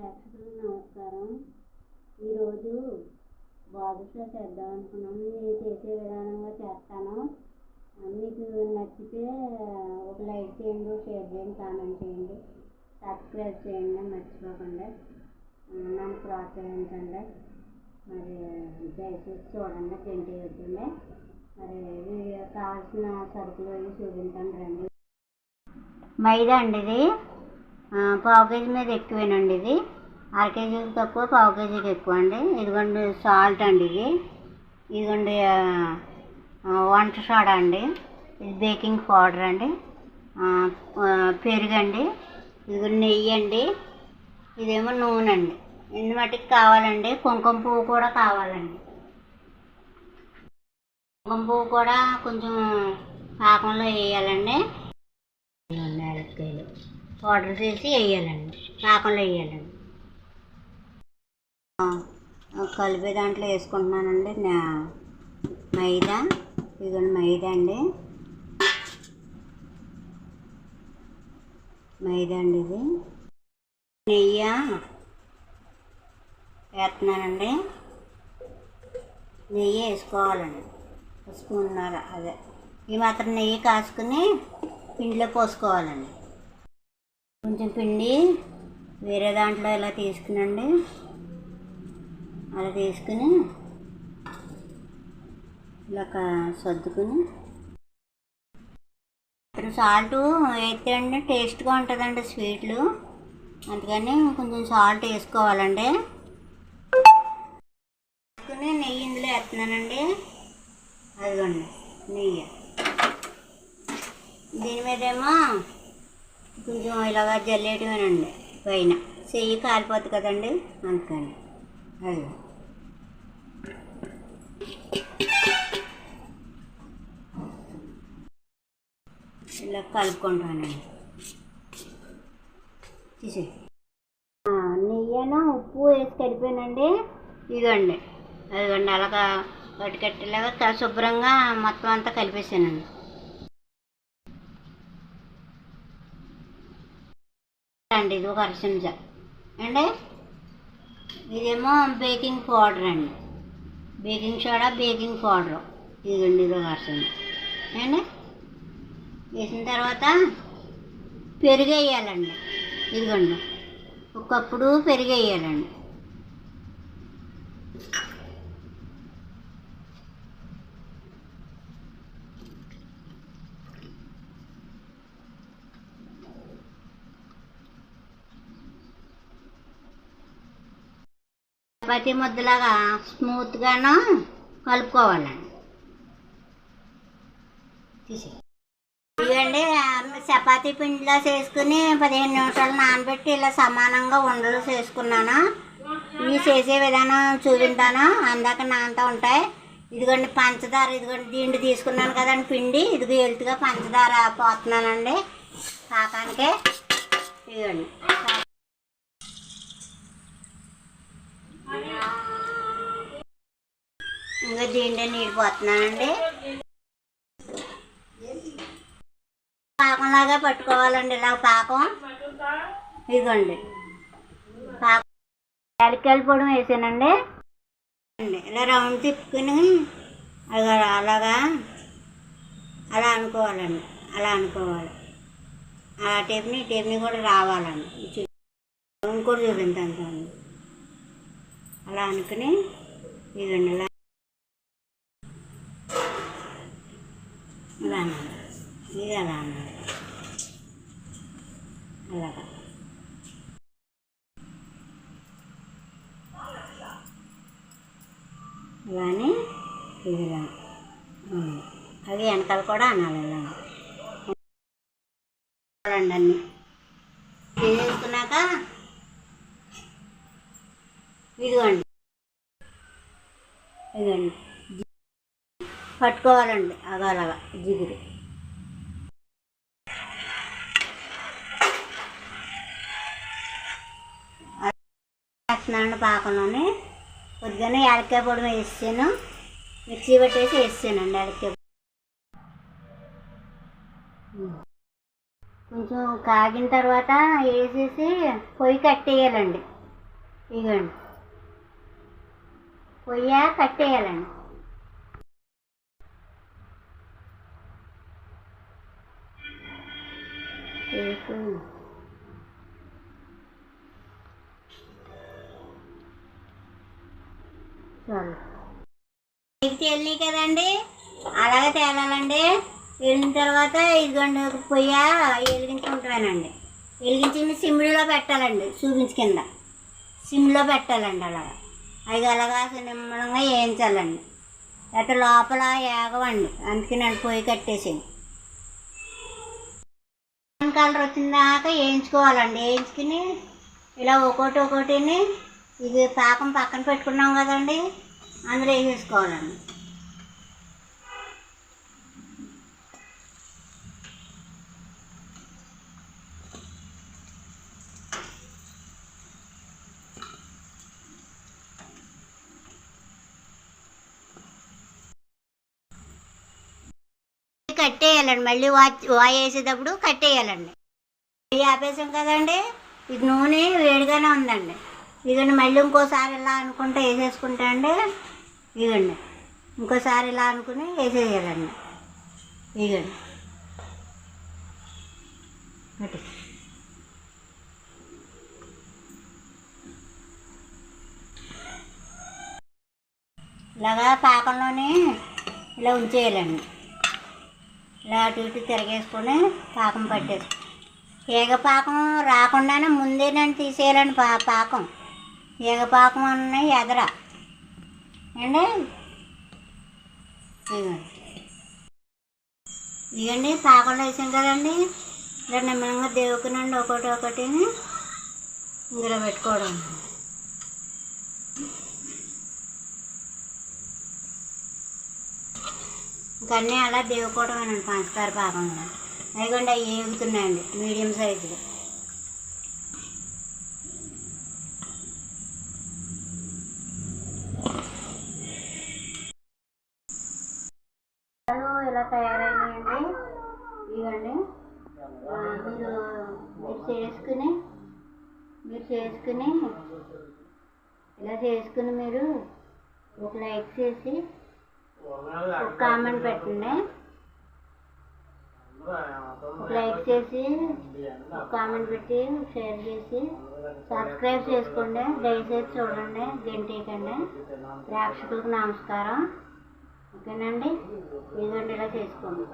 ప్రేక్షకులకు నమస్కారం. ఈరోజు బాదుషా చేద్దాం అనుకున్నాను నేను చేసే విధానంగా చేస్తాను. మీకు నచ్చితే ఒక లైక్ చేయండి షేర్ చేయండి కామెంట్ చేయండి. సబ్స్క్రైబ్ చేయండి మర్చిపోకుండా. నన్ను ప్రోత్సహించండి. మరి దయచేసి చూడండి తింటే వద్దండి మరి వీడియో కావాల్సిన సరుకులు అవి చూపించండి రండి. మైదా అండి ఇది. పావు కేజీ మీద ఎక్కువేనండి ఇది. అర కేజీకి తక్కువ పావు కేజీకి ఎక్కువ అండి. ఇదిగోండి సాల్ట్ అండి ఇది. ఇదిగోండి వంట సోడా అండి. ఇది బేకింగ్ పౌడర్ అండి. ఆ, ఆ, పెరుగు అండి. ఇదిగోండి నెయ్యి అండి. ఇదేమో నూనె అండి. ఎన్ని మటుకు కావాలండి? కుంకుమ పువ్వు కూడా కావాలండి. కుంకుమ పువ్వు కూడా కొంచెం పాకంలో వేయాలండి. పౌడర్ చేసి వేయాలండి. పాకంలో వేయాలండి. కలిపే దాంట్లో వేసుకుంటున్నానండి. నా- మైదా ఇదిగోండి మైదా అండి. మైదా అండి ఇది. నెయ్యి వేస్తున్నానండి. నెయ్యి వేసుకోవాలండి. ఒక స్పూన్నర అదే. ఈ మాత్రం నెయ్యి కాసుకుని పిండిలో పోసుకోవాలండి. కొంచెం పిండి వేరే దాంట్లో ఇలా తీసుకునండి. అలా తీసుకుని ఇలా సర్దుకుని ఇప్పుడు సాల్ట్ వేస్తే అండి టేస్ట్గా ఉంటుందండి స్వీట్లు. అందుకని కొంచెం సాల్ట్ వేసుకోవాలండి. వేసుకుని నెయ్యి ఇందులో వేస్తున్నానండి. అదిగోండి నెయ్యి. దీని మీదేమో కొంచెం ఇలాగా జల్లేయటమేనండి పైన. చెయ్యి కాలిపోతుంది కదండి అందుకని. ఇలా కలుపుకుంటానండి తీసే ఉప్పు వేసి కలిపానండి ఇదిగోండి. అదిగండి అలాగా కట్టుకట్టేలాగా క- శుభ్రంగా మొత్తం అంతా కలిపేసానండి. అండి ఇది ఒక అర అండి ఇదేమో బేకింగ్ పౌడర్ అండి. Baking soda baking powder. ఇదిగోండి ఇది ఒక అండి వేసిన తర్వాత పెరుగు వేయాలండి ఇదిగోండి. ఒకప్పుడు పెరుగు వేయాలండి చపాతీ ముద్దలాగా స్మూత్గాను కలుపుకోవాలండి. తీసే ఇవ్వండి చపాతీ పిండిలో చేసుకుని పదిహేను నిమిషాలు నానబెట్టి ఇలా సమానంగా ఉండలు చేసుకున్నాను. ఇవి చేసే విధానం చూపించాను. అందాక నానతా ఉంటాయి. ఇదిగోండి పంచదార ఇదిగోండి దీండి తీసుకున్నాను కదండి పిండి. ఇదిగో ఎలుతుగా పంచదార పోతున్నానండి. పాకానికి ఇదిగోండి. ఇంకా దీంట్లో నీళ్ళు పోతున్నానండి పాకంలాగా పట్టుకోవాలండి ఇలా పాకం. ఇదిగోండి. పాకం. యాలక్కాయల పొడి వేసానండి. ఇలా రౌండ్ తిప్పుకుని అలాగా అలా అనుకోవాలండి. అలా అనుకోవాలి. ఆ టేప్ని ఈ టేప్ని కూడా రావాలండి. ఇంకోటి చూపించాను అలా అనుకుని ఇదండి ఇలా ఇలా అన్నాడు ఇది అలా అన్నాడు అలాగా ఇలాని ఇది అది వెనకాల కూడా అనాలి ఇలా. అనాలండి అన్ని. చేసుకున్నాక ఇదిగోండి. ఇదిగోండి. పట్టుకోవాలండి. అగలగా జిగురు. వేస్తున్నాను పాకంలోని కొద్దిగానే యాలక్కాయ పొడి వేసాను. మిక్సీ పట్టేసి వేసానండి యాలక్కాయ కొంచెం కాగిన తర్వాత వేసేసి పొయ్యి కట్టేయాలండి. ఇగోండి. పొయ్య కట్టేయాలండి. వేసి చాలు ఇది కదండి అలాగే తేలాలండి. వెళ్ళిన తర్వాత ఇదిగోండి ఒక పొయ్య వెలిగించుకుంటానండి. వెలిగించింది సిమ్లో పెట్టాలండి చూపించి కింద. సిమ్లో పెట్టాలండి అలాగా. అవి అలాగా నిమ్మలంగా వేయించాలండి. అటు లోపల ఏగవండి అందుకే నేను పొయ్యి కట్టేసింది కలర్ వచ్చిన దాకా వేయించుకోవాలండి వేయించుకుని ఇలా ఒక్కోటి ఒక్కోటిని ఇది పాకం పక్కన పెట్టుకున్నాం కదండి. అందులో వేసేసుకోవాలండి. కట్టేయాలండి. మళ్ళీ వా వాయి వేసేటప్పుడు కట్టేయాలండి. ఆపేసాం కదండి. ఇది నూనె వేడిగానే ఉందండి. ఇదండి మళ్ళీ ఇంకోసారి ఇలా అనుకుంటే వేసేసుకుంటా అండి ఇగండి ఇంకోసారి ఇలా అనుకుని వేసేయాలండి. ఇదండి అటు ఇలాగా పాకంలోనే ఇలా ఉంచేయాలండి. ఇలా అటు ఇటు తిరగేసుకొని పాకం పట్టేసి తీగ పాకం రాకుండానే ముందే తీసేయాలండి పా పాకం. ఎగపాకం అన్న ఎదర. అండి ఇదిగోండి ఇదండి పాకంలో వేసాం కదండి. ఇలా నిమ్మలంగా దేవుకునండి ఒకటి ఒకటి ఇందులో పెట్టుకోవడం. ఇంకన్నీ అన్నీ అలా దేవుకోవడమేనండి పంచదార పాకంలో అదిగోండి అవి ఏగుతున్నాయండి మీడియం సైజులో తయారైనాయండి ఇవ్వండి మీరు మీరు చేసుకుని మీరు చేసుకుని ఇలా చేసుకుని మీరు ఒక లైక్ చేసి ఒక కామెంట్ పెట్టండి. ఒక లైక్ చేసి ఒక కామెంట్ పెట్టి షేర్ చేసి సబ్స్క్రైబ్ చేసుకోండి. దయచేసి చూడండి గంటేకండి ప్రేక్షకులకు నమస్కారం. ఓకేనండి ఇదిగోండి ఇలా చేసుకోండి.